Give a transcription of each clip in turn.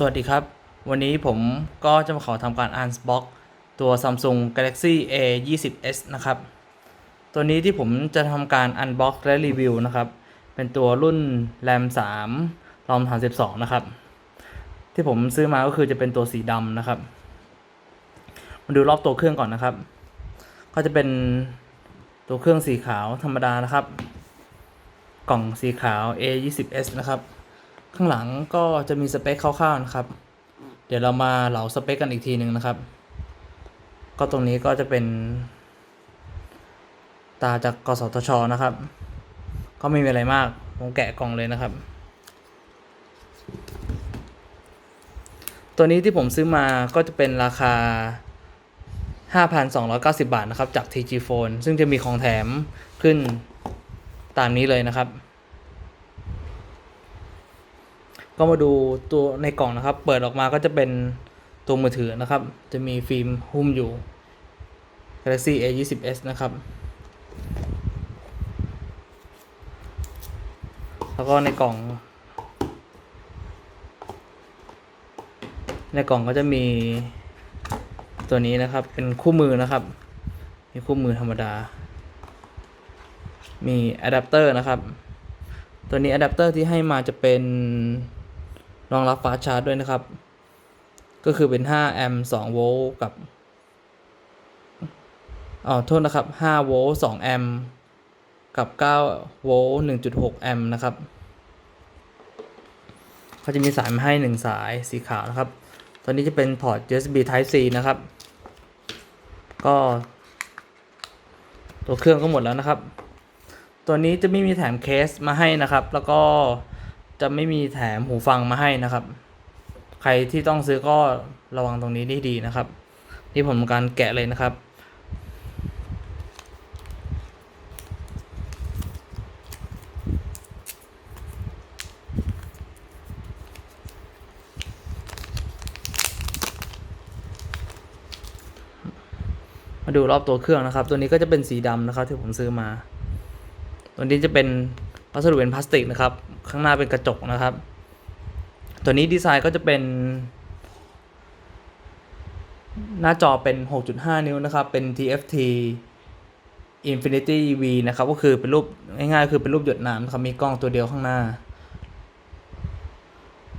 สวัสดีครับ วันนี้ผมก็จะมาขอทำการ unbox ตัว Samsung Galaxy A 2 0 s นะครับ ตัวนี้ที่ผมจะทำการ unbox และรีวิวนะครับ เป็นตัวรุ่น RAM 3 ROM 32 นะครับ ที่ผมซื้อมาก็คือจะเป็นตัวสีดำนะครับ มาดูรอบตัวเครื่องก่อนนะครับ ก็จะเป็นตัวเครื่องสีขาวธรรมดานะครับ กล่องสีขาว A 2 0 s นะครับ ข้างหลังก็จะมีสเปคคร่าวๆนะครับ เดี๋ยวเรามาเหลาสเปคกันอีกทีหนึ่งนะครับ ก็ตรงนี้ก็จะเป็น ตาจากกสทชนะครับ ก็ไม่มีอะไรมาก ผมแกะกล่องเลยนะครับ ตัวนี้ที่ผมซื้อมาก็จะเป็นราคา 5,290 บาทนะครับ จาก TG Phone ซึ่งจะมีของแถมขึ้นตามนี้เลยนะครับ ก็มาดูตัวในกล่องนะครับ เปิดออกมาก็จะเป็นตัวมือถือนะครับ จะมีฟิล์มหุ้มอยู่ Galaxy A 2 0 s นะครับ แล้วก็ในกล่อง ในกล่องก็จะมีตัวนี้นะครับ เป็นคู่มือนะครับ มีคู่มือธรรมดา มีอะแดปเตอร์นะครับ ตัวนี้อะแดปเตอร์ที่ให้มาจะเป็น รองรับฟ้าชาร์จด้วยนะครับ ก็คือเป็น 5 แอมป์ 2 โวลต์กับอ๋อโทษนะครับ 5 โวลต์ 2 แอมป์ กับ 9 โวลต์ 1.6 แอมป์นะครับเขาจะมีสายมาให้ 1 สายสีขาวนะครับตัวนี้จะเป็นพอร์ต USB Type C นะครับ ก็ ตัวเครื่องก็หมดแล้วนะครับ ตัวนี้จะไม่มีแถมเคสมาให้นะครับ แล้วก็ จะไม่มีแถมหูฟังมาให้นะครับ ใครที่ต้องซื้อก็ระวังตรงนี้ได้ดีนะครับ ที่ผมทำการแกะเลยนะครับ มาดูรอบตัวเครื่องนะครับ ตัวนี้ก็จะเป็นสีดำนะครับที่ผมซื้อมา ตัวนี้จะเป็น วัสดุเป็นพลาสติกนะครับ ข้างหน้าเป็นกระจกนะครับ ตัวนี้ดีไซน์ก็จะเป็น หน้าจอเป็น 6.5 นิ้วนะครับ เป็น TFT Infinity V นะครับ ก็คือเป็นรูปง่ายๆคือเป็นรูปหยดน้ำนะครับ มีกล้องตัวเดียวข้างหน้า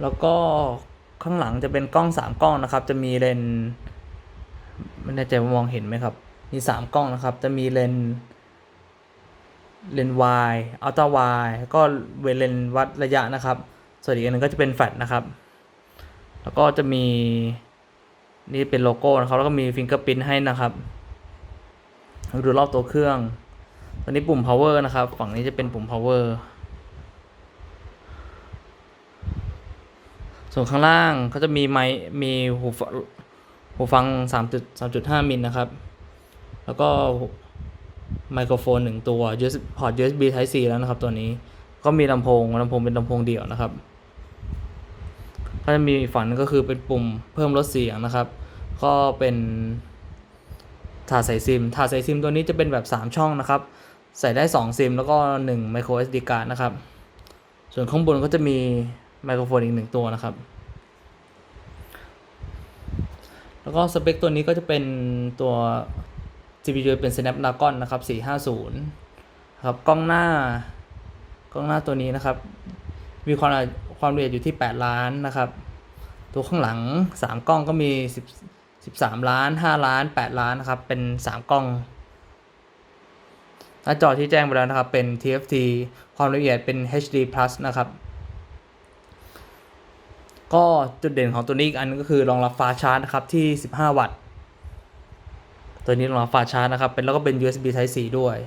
แล้วก็ข้างหลังจะเป็นกล้อง 3 กล้องนะครับ จะมีเลนไม่แน่ใจว่ามองเห็นไหมครับ มี 3 กล้องนะครับ จะมีเลนส์ เลนส์ wide ultra wide ก็เวเลนวัดระยะนะครับ ส่วนอีกอันนึงก็จะเป็นแฟลชนะครับ แล้วก็จะมีนี่เป็นโลโก้นะครับ แล้วก็มีฟิงเกอร์พินให้นะครับ ดูรอบตัวเครื่อง ตอนนี้ปุ่ม power นะครับ ฝั่งนี้จะเป็นปุ่ม power ส่วนข้างล่างก็จะมีไมค์มีหูฟหูฟัง 3.3.5 มิลนะครับ แล้วก็ ไมโครโฟนหนึ่งตัวพอร์ต USB Type C แล้วนะครับ ตัวนี้ก็มีลำโพงลำโพงเป็นลำโพงเดี่ยวนะครับ ก็จะมีฝันก็คือเป็นปุ่มเพิ่มลดเสียงนะครับ ก็เป็นถาดใส่ซิมถาดใส่ซิมตัวนี้จะเป็นแบบ 3 ช่องนะครับ ใส่ได้ 2 ซิม แล้วก็1 micro SD card นะครับ ส่วนข้างบนก็จะมีไมโครโฟนอีกหนึ่งตัวนะครับ แล้วก็สเปคตัวนี้ก็จะเป็นตัว CPU เป็น Snapdragon นะครับ450ครับกล้องหน้ากล้องหน้าตัวนี้นะครับ มีความความละเอียดอยู่ที่ 8 ล้านนะครับ ตัวข้างหลัง 3 กล้องก็มี 10 13 ล้าน 5 ล้าน 8 ล้านนะครับ เป็น 3 กล้องหน้าจอที่แจ้งไปแล้วนะครับ เป็น TFT ความละเอียดเป็น HD plus นะครับ ก็จุดเด่นของตัวนี้อีกอันนึงก็คือรองรับฟ้าชาร์จนะครับที่ 15 วัตต์ ตัวนี้รองรับฟ้าชาร์จนะครับ เป็นแล้วก็เป็น USB Type C ด้วย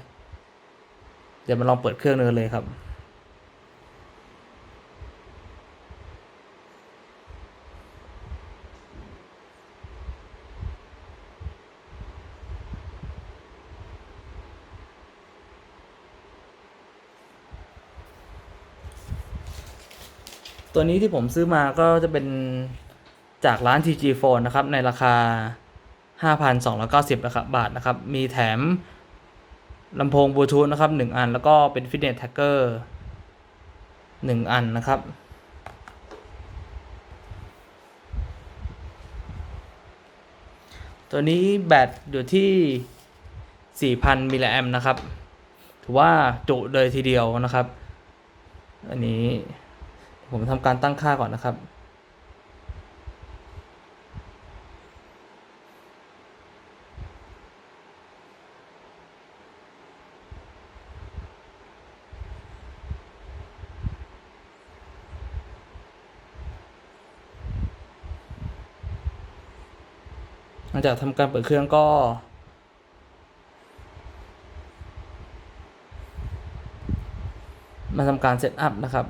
เดี๋ยวมาลองเปิดเครื่องกันเลยครับ ตัวนี้ที่ผมซื้อมาก็จะเป็นจากร้าน TG Phone นะครับ ในราคา 5,290นะครับบาทนะครับ มีแถมลำโพงบลูทูธนะครับ 1 อัน แล้วก็เป็นฟิตเนสแท็กเกอร์ 1 อันนะครับ ตัวนี้แบตอยู่ที่ 4,000มิลลิแอมนะครับ ถือว่าจุเลยทีเดียวนะครับ อันนี้ผมทำการตั้งค่าก่อนนะครับ หลังจากทำการเปิดเครื่องก็มาทำการเซตอัพนะครับ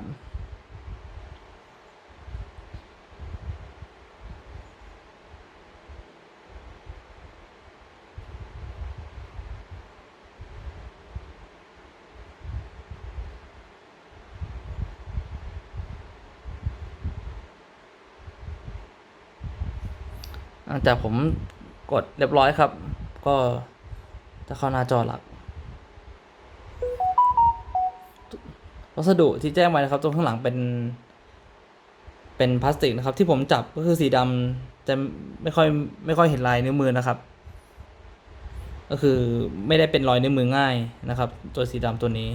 หลังจากผม กดเรียบร้อยครับ ก็จะเข้าหน้าจอหลักวัสดุที่แจ้งไว้นะครับตรงข้างหลังเป็นเป็นพลาสติกนะครับ ที่ผมจับก็คือสีดำจะไม่ค่อยไม่ค่อยเห็นลายนิ้วมือนะครับ ก็คือไม่ได้เป็นรอยนิ้วมือง่ายนะครับ ตัวสีดำตัวนี้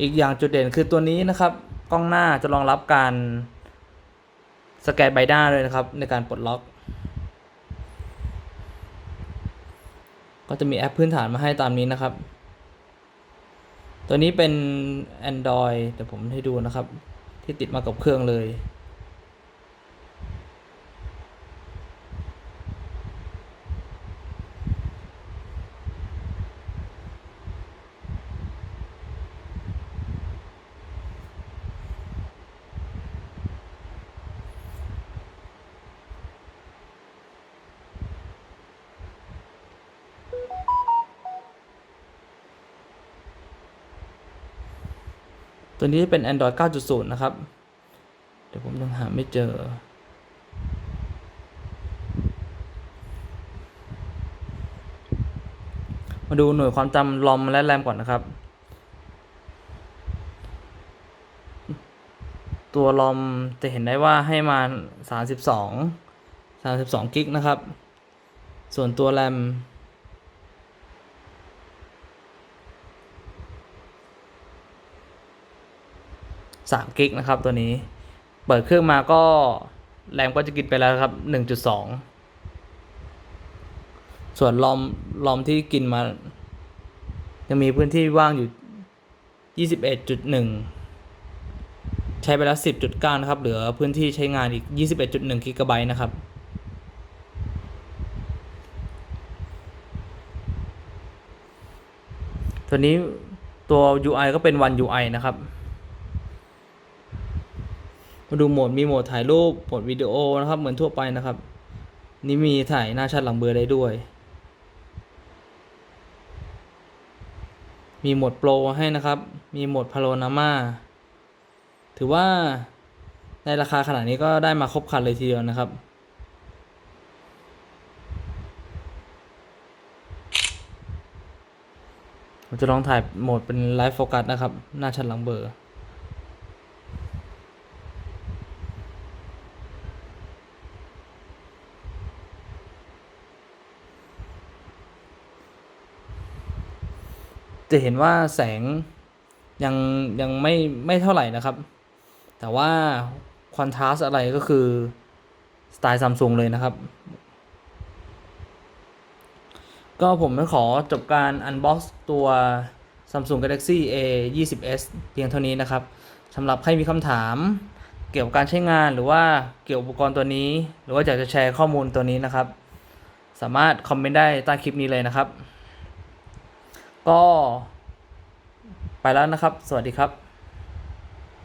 อีกอย่างจุดเด่นคือตัวนี้นะครับ กล้องหน้าจะรองรับการสแกนใบหน้าเลยนะครับ ในการปลดล็อก ก็จะมีแอปพื้นฐานมาให้ตามนี้นะครับ ตัวนี้เป็น Android เดี๋ยวผมให้ดูนะครับ ที่ติดมากับเครื่องเลย ตัวนี้เป็น Android 9.0 นะครับ เดี๋ยวผมยังหาไม่เจอ มาดูหน่วยความจำลอมและแรมก่อนนะครับ ตัวลอมจะเห็นได้ว่าให้มา 32 32 กิกนะครับ ส่วนตัวแรม สามกิกนะครับตัวนี้ เปิดเครื่องมาก็แรมก็จะกินไปแล้วครับหนึ่งจุดสองส่วนลอมลอมที่กินมา ยังมีพื้นที่ว่างอยู่ยี่สิบเอ็ดจุดหนึ่งใช้ไปแล้วสิบจุดเก้านะครับ เหลือพื้นที่ใช้งานอีกยี่สิบเอ็ดจุดหนึ่งกิกะไบต์นะครับตัวนี้ตัว UI ก็เป็น One UI นะครับ มาดูโหมดมีโหมดถ่ายรูปโหมดวิดีโอนะครับ เหมือนทั่วไปนะครับ นี่มีถ่ายหน้าชัดหลังเบอร์ได้ด้วย มีโหมดโปรให้นะครับ มีโหมดพาโ o นามาถือว่าในราคาขนาดนี้ก็ได้มาครบครันเลยทีเดียวนะครับผมจะลองถ่ายโหมดเป็นไลฟ์โฟกัสนะครับ หน้าชัดหลังเบอร์ จะเห็นว่าแสงยังยังไม่ไม่เท่าไหร่นะครับ แต่ว่าคอนทราสอะไรก็คือสไตล์ซัมซุงเลยนะครับ ก็ผมขอจบการอันบ็อกซ์ตัว Samsung Galaxy A 20s เพียงเท่านี้นะครับสำหรับใครมีคำถามเกี่ยวกับการใช้งานหรือว่าเกี่ยวกับอุปกรณ์ตัวนี้ หรือว่าอยากจะแชร์ข้อมูลตัวนี้นะครับ สามารถคอมเมนต์ได้ใต้คลิปนี้เลยนะครับ ก็ ไปแล้วนะครับ สวัสดีครับ